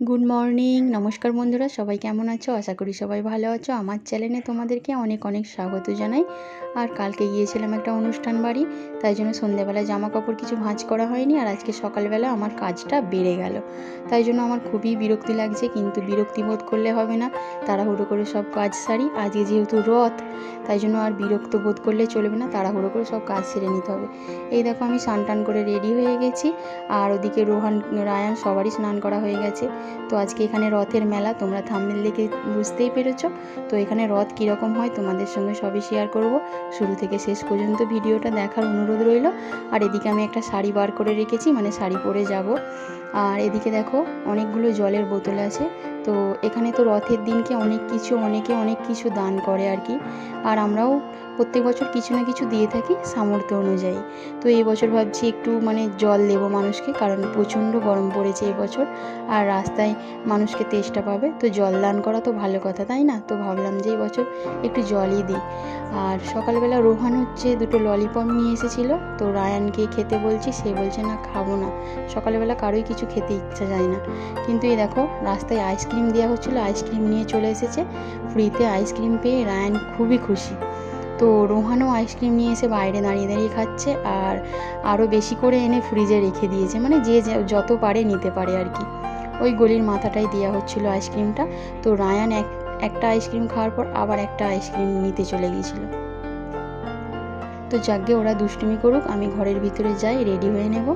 Good morning নমস্কার বন্ধুরা, সবাই কেমন আছো? আশা করি সবাই ভালো আছো। আমার চ্যানেলে তোমাদেরকে অনেক অনেক স্বাগত জানাই। আর কালকে গিয়েছিলাম একটা অনুষ্ঠান বাড়ি, তাই জন্য সন্ধ্যেবেলায় জামা কাপড় কিছু ভাঁজ করা হয়নি আর আজকে সকালবেলা আমার কাজটা বেড়ে গেল। তাই জন্য আমার খুবই বিরক্তি লাগছে, কিন্তু বিরক্তি বোধ করলে হবে না। তাড়াহুড়ো করে সব কাজ সারি। আজকে যেহেতু রথ তাই জন্য আর বিরক্ত বোধ করলে চলবে না, তাড়াহুড়ো করে সব কাজ সেরে নিতে হবে। এই দেখো আমি স্নান টান করে রেডি হয়ে গেছি, আর ওদিকে রোহান, রায়ান সবারই স্নান করা হয়ে গেছে। তো আজকে এখানে রথের মেলা, তোমরা থামনেল দেখে বুঝতেই পেরেছ। তো এখানে রথ কীরকম হয় তোমাদের সঙ্গে সবই শেয়ার করব। শুরু থেকে শেষ পর্যন্ত ভিডিওটা দেখার অনুরোধ রইল। আর এদিকে আমি একটা শাড়ি বার করে রেখেছি মানে শাড়ি পরে যাব। আর এদিকে দেখো অনেকগুলো জলের বোতল আছে। তো এখানে তো রথের দিনকে অনেক কিছু, অনেকে অনেক কিছু দান করে আর কি। আর আমরাও প্রত্যেক বছর কিছু না কিছু দিয়ে থাকি সামর্থ্য অনুযায়ী। তো এই বছর ভাবছি একটু মানে জল দেবো মানুষকে, কারণ প্রচণ্ড গরম পড়েছে এই বছর আর রাস্তায় মানুষকে তেষ্টা পাবে। তো জল দান করা তো ভালো কথা, তাই না? তো ভাবলাম যে এই বছর একটু জলই দিই। আর সকালবেলা রোহান হচ্ছে দুটো ললিপপ নিয়ে এসেছিল, তো রায়ানকে খেতে বলছি, সে বলছে, না, খাব না। সকালবেলা কারোই কিছু খেতে ইচ্ছা যায় না। কিন্তু এই দেখো, রাস্তায় আইসক্রিম দেওয়া হচ্ছিল আইসক্রিম নিয়ে চলে এসেছে। ফ্রিতে আইসক্রিম পেয়ে রায়ান খুবই খুশি। তো রোহানও আইসক্রিম নিয়ে এসে বাইরে দাঁড়িয়ে দাঁড়িয়ে খাচ্ছে আর আরও বেশি করে এনে ফ্রিজে রেখে দিয়েছে। মানে যে যত পারে নিতে পারে আর কি। ওই গলির মাথাটাই দেওয়া হচ্ছিল আইসক্রিমটা। তো রায়ান এক, একটা আইসক্রিম খাওয়ার পর আবার একটা আইসক্রিম নিতে চলে গিয়েছিল। তো যাকে ওরা দুষ্টুমি করুক, আমি ঘরের ভিতরে যাই, রেডি হয়ে নেব।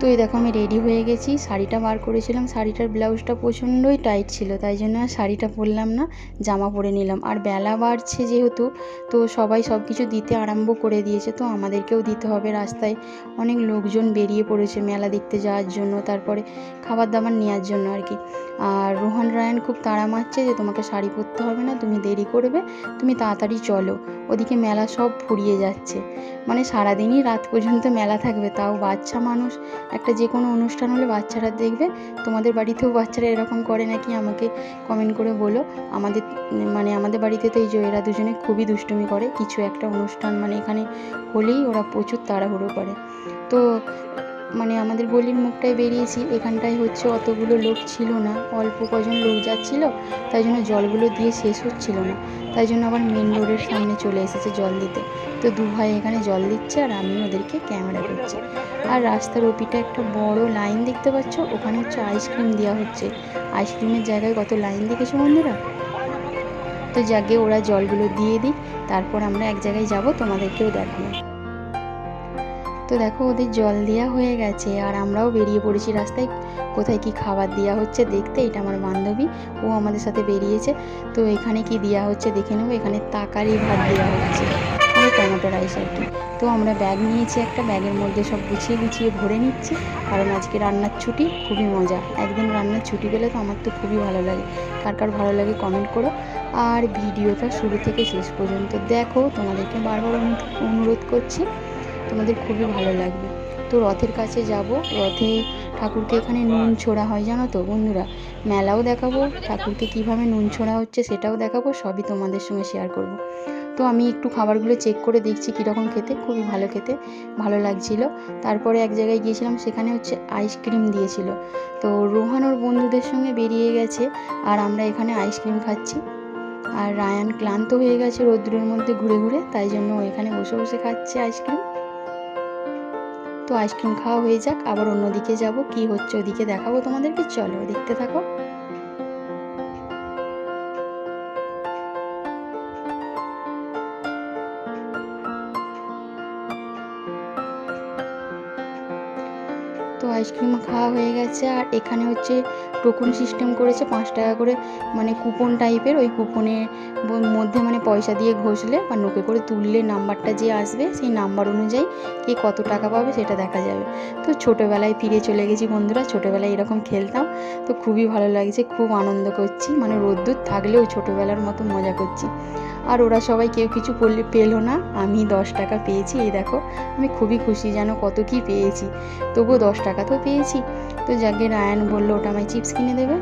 তো এই দেখো আমি রেডি হয়ে গেছি। শাড়িটা বার করেছিলাম। শাড়িটার ব্লাউজটা প্রচণ্ডই টাইট ছিল, তাই জন্য আর শাড়িটা পরলাম না, জামা পরে নিলাম। আর বেলা বাড়ছে যেহেতু, তো সবাই সব কিছু দিতে আরম্ভ করে দিয়েছে, তো আমাদেরকেও দিতে হবে রাস্তায়। অনেক লোকজন বেরিয়ে পড়েছে মেলা দেখতে যাওয়ার জন্য, তারপরে খাবার দাবার নেওয়ার জন্য আর কি। আর রোহন রায়ন খুব তাড়া মারছে যে তোমাকে শাড়ি পরতে হবে না, তুমি দেরি করবে, তুমি তাড়াতাড়ি চলো। ওদিকে মেলা সব ফুরিয়ে যাচ্ছে। মানে সারাদিনই রাত পর্যন্ত মেলা থাকবে, তাও বাচ্চা মানুষ। একটা যে কোনো অনুষ্ঠান হলে বাচ্চারা দেখবে। তোমাদের বাড়িতেও বাচ্চারা এরকম করে নাকি? আমাকে কমেন্ট করে বলো। আমাদের মানে আমাদের বাড়িতে তো এই যে এরা দুজনে খুবই দুষ্টুমি করে। কিছু একটা অনুষ্ঠান মানে এখানে হলেই ওরা প্রচুর তাড়াহুড়ো করে। তো মানে আমাদের গলির মুখটায় বেরিয়েছি। এখানটায় হচ্ছে অতগুলো লোক ছিল না। অল্প কজন লোক যাচ্ছিল। তাই জন্য জলগুলো দিয়ে শেষ হচ্ছিল না। তাই জন্য আবার মেন রোডের সামনে চলে এসেছে জল দিতে। তো দু ভাই এখানে জল দিচ্ছে আর আমি ওদেরকে ক্যামেরা করছি। আর রাস্তার ওপিটা একটা বড় লাইন দেখতে পাচ্ছ, ওখানে হচ্ছে আইসক্রিম দেওয়া হচ্ছে। আইসক্রিমের জায়গায় কত লাইন দেখেছ বন্ধুরা? তো যাকে ওরা জলগুলো দিয়ে দিই তারপর আমরা এক জায়গায় যাব, তোমাদেরকেও দেখাবো। তো দেখো, ওদের জল দেওয়া হয়ে গেছে, আর আমরাও বেরিয়ে পড়েছি রাস্তায়। কোথায় কি খাবার দেওয়া হচ্ছে দেখতে, এটা আমার বান্ধবী, ও আমাদের সাথে বেরিয়েছে। তো এখানে কি দেওয়া হচ্ছে দেখে নেব, এখানে তাকারি ভাত দেওয়া হচ্ছে। মানে টমেটো রাইস আর কি তো আমরা ব্যাগ নিয়েছি একটা, ব্যাগের মধ্যে সব গুছিয়ে গুছিয়ে ভরে নিচ্ছি। কারণ আজকে রান্নার ছুটি, খুবই মজা। একদিন রান্নার ছুটি পেলে তো আমার তো খুবই ভালো লাগে। কার কার ভালো লাগে কমেন্ট করো। আর ভিডিওটা শুরু থেকে শেষ পর্যন্ত দেখো। তোমাদেরকে বারবার অনুরোধ করছি, তোমাদের খুবই ভালো লাগবে। তো রথের কাছে যাব। রথে ঠাকুরকে এখানে নুন ছোড়া হয়, জানো তো বন্ধুরা? মেলাও দেখাবো। ঠাকুরকে কীভাবে নুন ছোড়া হচ্ছে সেটাও দেখাবো। সবই তোমাদের সঙ্গে শেয়ার করব। তো আমি একটু খাবারগুলো চেক করে দেখছি কীরকম খেতে, খুবই ভালো খেতে, ভালো লাগছিল। তারপরে এক জায়গায় গিয়েছিলাম, সেখানে হচ্ছে আইসক্রিম দিয়েছিল। তো রোহান ওর বন্ধুদের সঙ্গে বেরিয়ে গেছে আর আমরা এখানে আইসক্রিম খাচ্ছি। আর রায়ান ক্লান্ত হয়ে গেছে রৌদ্রের মধ্যে ঘুরে ঘুরে, তাই জন্য এখানে বসে বসে খাচ্ছে আইসক্রিম তো আইসক্রিম খাওয়া হয়ে যাক, আবার অন্যদিকে যাব, কি হচ্ছে ওদিকে দেখাবো তোমাদেরকে, চলো দেখতে থাকো। আইসক্রিম খাওয়া হয়ে গেছে। আর এখানে হচ্ছে টোকন সিস্টেম করেছে পাঁচ টাকা করে মানে কুপন টাইপের। ওই কুপনের মধ্যে মানে পয়সা দিয়ে ঘষলে বা নোকে করে তুললে নাম্বারটা যে আসবে, সেই নাম্বার অনুযায়ী কে কত টাকা পাবে সেটা দেখা যাবে। তো ছোটোবেলায় ফিরে চলে গেছি বন্ধুরা, ছোটোবেলায় এরকম খেলতাম। তো খুবই ভালো লাগছে, খুব আনন্দ করছি। মানে রোদ্দুর থাকলেও ছোটোবেলার মতো মজা করছি। আর ওরা সবাই কেউ কিছু করলে পেল না। আমি দশ টাকা পেয়েছি, এই দেখো, আমি খুবই খুশি যেন কত কি পেয়েছি। তবুও দশ টাকা তো পেয়েছি। তো যাকে রায়ান বলল, ওটা আমায় চিপস কিনে দেবে?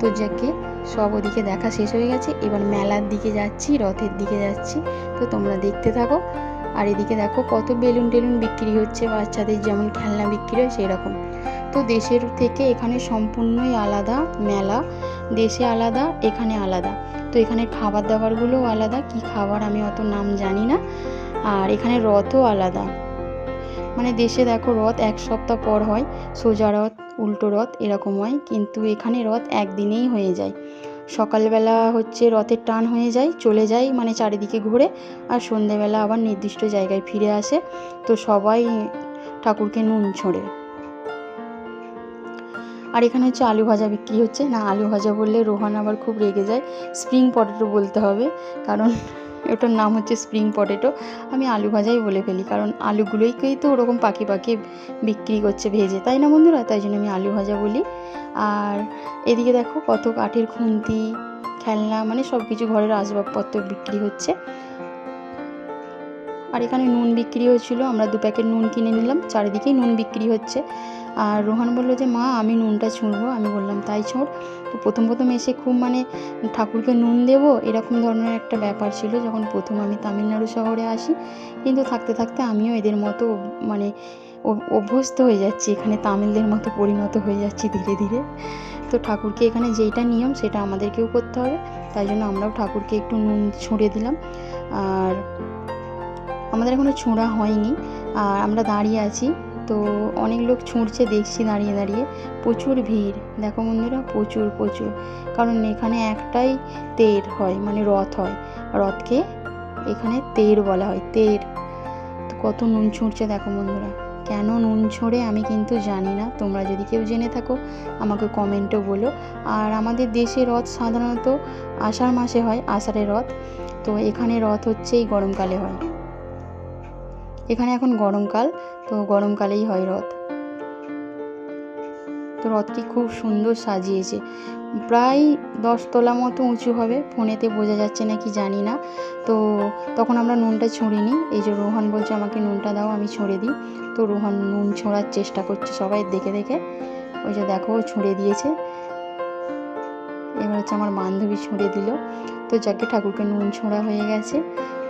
তো যাকে সব ওদিকে দেখা শেষ হয়ে গেছে। এবার মেলার দিকে যাচ্ছি, রথের দিকে যাচ্ছি। তো তোমরা দেখতে থাকো। আর এদিকে দেখো কত বেলুন টেলুন বিক্রি হচ্ছে, বাচ্চাদের যেমন খেলনা বিক্রি হয় সেরকম। তো দেশের থেকে এখানে সম্পূর্ণই আলাদা মেলা। দেশে আলাদা, এখানে আলাদা। তো এখানে খাবার দাবারগুলোও আলাদা, কি খাবার আমি অত নাম জানি না। আর এখানে রথও আলাদা। মানে দেশে দেখো রথ এক সপ্তাহ পর হয়, সোজা রথ, উল্টো রথ এরকম হয়, কিন্তু এখানে রথ একদিনেই হয়ে যায়। সকালবেলা হচ্ছে রথের টান হয়ে যায়, চলে যায় মানে চারিদিকে ঘুরে, আর সন্ধেবেলা আবার নির্দিষ্ট জায়গায় ফিরে আসে। তো সবাই ঠাকুরকে নুন ছোঁড়ে। আর এখানে হচ্ছে আলু ভাজা বিক্রি হচ্ছে। না, আলু ভাজা বললে রোহান আবার খুব রেগে যায়। স্প্রিং পটেটো বলতে হবে, কারণ ওটার নাম হচ্ছে স্প্রিং পটেটো। আমি আলু ভাজাই বলে ফেলি, কারণ আলুগুলোইকেই তো ওরকম পাখি পাখি বিক্রি করছে ভেজে, তাই না বন্ধুরা? তাই জন্য আমি আলু ভাজা বলি। আর এদিকে দেখো কত কাঠের খুন্তি, খেলনা মানে সব কিছু ঘরের আসবাবপত্র বিক্রি হচ্ছে। আর এখানে নুন বিক্রি হচ্ছিল আমরা দু প্যাকেট নুন কিনে নিলাম, চারিদিকেই নুন বিক্রি হচ্ছে। আর রোহান বলল যে, মা, আমি নুনটা ছুঁড়বো। আমি বললাম, তাই ছোঁড়। তো প্রথম প্রথম এসে খুব মানে ঠাকুরকে নুন দেবো, এরকম ধরনের একটা ব্যাপার ছিল যখন প্রথম আমি তামিলনাড়ু শহরে আসি। কিন্তু থাকতে থাকতে আমিও এদের মতো মানে অভ্যস্ত হয়ে যাচ্ছি, এখানে তামিলদের মতো পরিণত হয়ে যাচ্ছি ধীরে ধীরে। তো ঠাকুরকে এখানে যেইটা নিয়ম, সেটা আমাদেরকেও করতে হবে। তাই জন্য আমরাও ঠাকুরকে একটু নুন ছুঁড়ে দিলাম। আর আমাদের এখনও ছোঁড়া হয়নি, আর আমরা দাঁড়িয়ে আছি। তো অনেক লোক ছুঁড়ছে, দেখছি দাঁড়িয়ে দাঁড়িয়ে। প্রচুর ভিড়। দেখো বন্ধুরা, প্রচুর প্রচুর। কারণ এখানে একটাই তের হয় মানে রথ হয়। রথকে এখানে তের বলা হয়, তের। তো কত নুন ছুঁড়ছে দেখো বন্ধুরা। কেন নুন ছোঁড়ে আমি কিন্তু জানি না। তোমরা যদি কেউ জেনে থাকো, আমাকে কমেন্টও বলো। আর আমাদের দেশে রথ সাধারণত আষাঢ় মাসে হয়, আষাঢ়ের রথ। তো এখানে রথ হচ্ছে এই গরমকালে হয়। এখানে এখন গরমকাল তো গরমকালেই হয় রথ। তো রথটি খুব সুন্দর সাজিয়েছে। প্রায় দশতলা মতো উঁচু হবে, ফোনেতে বোঝা যাচ্ছে না কি জানি না। তো তখন আমরা নুনটা ছুঁড়িনি এই যে রোহান বলছে, আমাকে নুনটা দাও, আমি ছুঁড়ে দিই। তো রোহান নুন ছোঁড়ার চেষ্টা করছে সবাই দেখে দেখে। ওই যে দেখো ছুঁড়ে দিয়েছে। এবার হচ্ছে আমার বান্ধবী ছুঁড়ে দিল। তো যাকে ঠাকুরকে নুন ছোঁড়া হয়ে গেছে,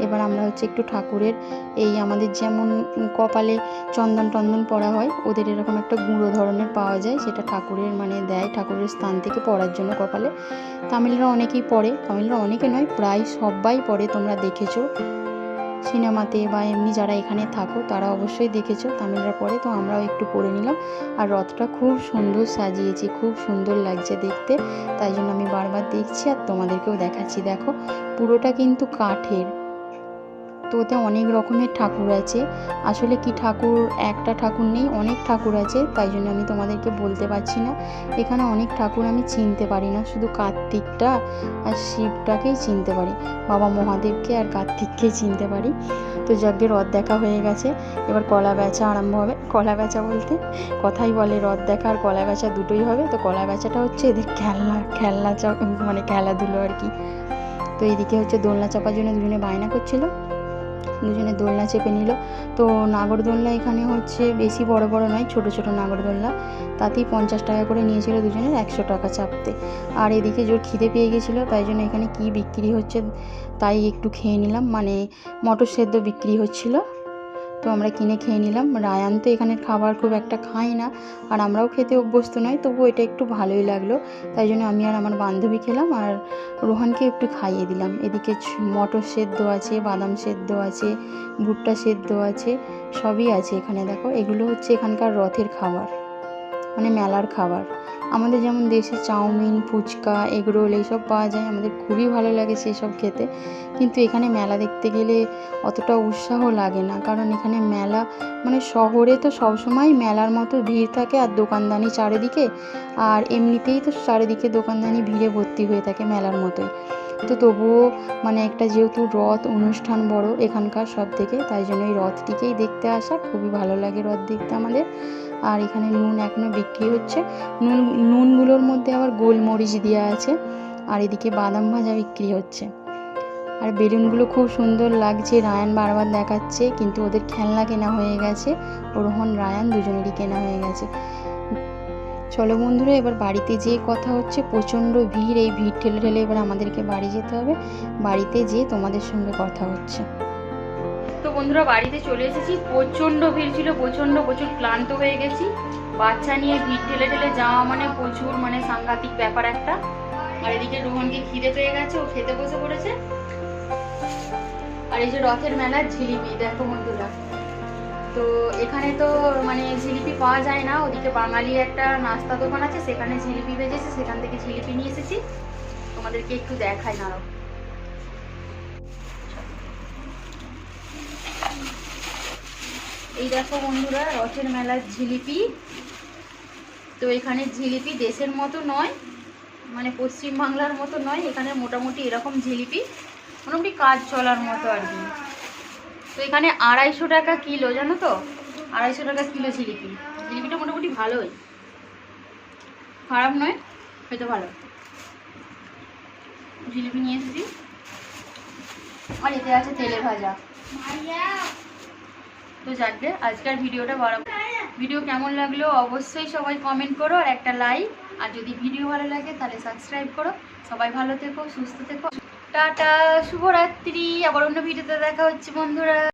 এবার আমরা হচ্ছে একটু ঠাকুরের এই আমাদের যেমন কপালে চন্দন টন্দন পড়া হয়, ওদের এরকম একটা গুঁড়ো ধরনের পাওয়া যায়, সেটা ঠাকুরের মানে দেয়, ঠাকুরের স্থান থেকে পড়ার জন্য কপালে। তামিলরা অনেকেই পড়ে, তামিলরা অনেকে নয়, প্রায় সবাই পড়ে, তোমরা দেখেছ। সিনেমাতে বা এমনি যারা এখানে থাকো, তারা অবশ্যই দেখেছ তামিলরা পরে। তো আমরাও একটু পরে নিলাম। আর রথটা খুব সুন্দর সাজিয়েছি, খুব সুন্দর লাগছে দেখতে। তাই জন্য আমি বারবার দেখছি আর তোমাদেরকেও দেখাচ্ছি। দেখো, পুরোটা কিন্তু কাঠের। তো ওতে অনেক রকমের ঠাকুর আছে। আসলে কি ঠাকুর, একটা ঠাকুর নেই, অনেক ঠাকুর আছে, তাই জন্য আমি তোমাদেরকে বলতে পারছি না। এখানে অনেক ঠাকুর আমি চিনতে পারি না, শুধু কার্তিকটা আর শিবটাকেই চিনতে পারি। বাবা মহাদেবকে আর কার্তিককেই চিনতে পারি। তো যজ্ঞে রথ দেখা হয়ে গেছে, এবার কলা বেচা আরম্ভ হবে। কলা বেচা বলতে কথাই বলে, রথ দেখা আর কলা বেচা দুটোই হবে। তো কলা বেচাটা হচ্ছে এদের খেলনা খেলনা মানে খেলাধুলো আর কি। তো এদিকে হচ্ছে দোলনা চাপার জন্য দুজনে বায়না করছিল। দুজনে দোলনা চেপে নিল। তো নাগরদোলনা এখানে হচ্ছে বেশি বড় বড় নয়, ছোট ছোট নাগরদোলনা। তাতেই পঞ্চাশ টাকা করে নিয়েছিল দুজনের একশো টাকা চাপতে। আর এদিকে জোর খিদে পেয়ে গেছিল, তাই জন্য এখানে কি বিক্রি হচ্ছে তাই একটু খেয়ে নিলাম। মানে মটর সেদ্ধ বিক্রি হচ্ছিল। তো আমরা কিনে খেয়ে নিলাম। রায়ান তো এখানের খাবার খুব একটা খাই না আর আমরাও খেতে অভ্যস্ত নয় তবুও এটা একটু ভালোই লাগল। তাই জন্য আমি আর আমার বান্ধবী খেলাম আর রোহানকে একটু খাইয়ে দিলাম। এদিকে মটর সেদ্ধ আছে, বাদাম সেদ্ধ আছে, ভুট্টা সেদ্ধ আছে, সবই আছে এখানে দেখো। এগুলো হচ্ছে এখানকার রথের খাবার মানে মেলার খাবার। আমাদের যেমন দেশে চাউমিন, ফুচকা, এগরোল এইসব পাওয়া যায়, আমাদের খুবই ভালো লাগে সেই সব খেতে। কিন্তু এখানে মেলা দেখতে গেলে অতটা উৎসাহ লাগে না, কারণ এখানে মেলা মানে শহরে তো সবসময় মেলার মতো ভিড় থাকে আর দোকানদানি চারিদিকে, আর এমনিতেই তো চারিদিকে দোকানদানি ভিড়ে ভর্তি হয়ে থাকে মেলার মতোই। তো তবুও মানে একটা যেহেতু রথ অনুষ্ঠান বড় এখানকার সব থেকে, তাই জন্য এই রথটিকেই দেখতে আসা। খুবই ভালো লাগে রথ দেখতে আমাদের। আর এখানে নুন এখনও বিক্রি হচ্ছে। নুন, নুনগুলোর মধ্যে আবার গোলমরিচ দেওয়া আছে। আর এদিকে বাদাম ভাজা বিক্রি হচ্ছে। আর বেলুনগুলো খুব সুন্দর লাগছে। রায়ান বারবার দেখাচ্ছে, কিন্তু ওদের খেলনা কেনা হয়ে গেছে। রোহন, রায়ান দুজনেরই কেনা হয়ে গেছে। চলো বন্ধুরা, এবার বাড়িতে যেয়ে কথা হচ্ছে, প্রচণ্ড ভিড়, এই ভিড় ঠেলে ঠেলে এবার আমাদেরকে বাড়ি যেতে হবে। বাড়িতে যেয়ে তোমাদের সঙ্গে কথা হচ্ছে। তো বন্ধুরা, বাড়িতে চলে এসেছি। প্রচণ্ড ভিড় ছিল, প্রচণ্ড, প্রচুর ক্লান্ত হয়ে গেছি। বাচ্চা নিয়ে ভিড় ঠেলে ঠেলে যাওয়া মানে প্রচুর মানে সাংঘাতিক ব্যাপার একটা। আর এদিকে রোহনকে খিদে পেয়ে গেছে, ও খেতে বসে পড়েছে। আর এই যে রথের মেলা ঝিলিপি দেখো বন্ধুরা। তো এখানে তো মানে জিলিপি পাওয়া যায় না। ওদিকে বাঙালি একটা নাস্তা দোকান আছে, সেখানে জিলিপি বেজেছে সেখান থেকে জিলিপি নিয়ে এসেছি। তোমাদেরকে একটু দেখাই না এই দেখো বন্ধুরা, রথের মেলার জিলিপি। তো এখানে জিলিপি দেশের মতো নয় মানে পশ্চিম বাংলার মতো নয়, এখানে মোটামুটি এরকম জিলিপি। মোটামুটি কাজ চলার মতো আর কি। তো এখানে আড়াইশো টাকা কিলো, জানো তো? আড়াইশো টাকা কিলো জিলিপি। জিলিপিটা মোটামুটি ভালোই। খারাপ নয় খেতে ভালো। জিলিপি নিয়ে এসেছি। আর এতে আছে তেলে ভাজা। তো যাকে আজকের ভিডিওটা বাড়াবো ভিডিও কেমন লাগল অবশ্যই সবাই কমেন্ট করো আর একটা লাইক আর যদি ভিডিও ভালো লাগে তাহলে সাবস্ক্রাইব করো। সবাই ভালো থেকো, সুস্থ থেকো। টাটা, শুভরাত্রি। আবার অন্য ভিডিওতে দেখা হচ্ছে, বন্ধুরা।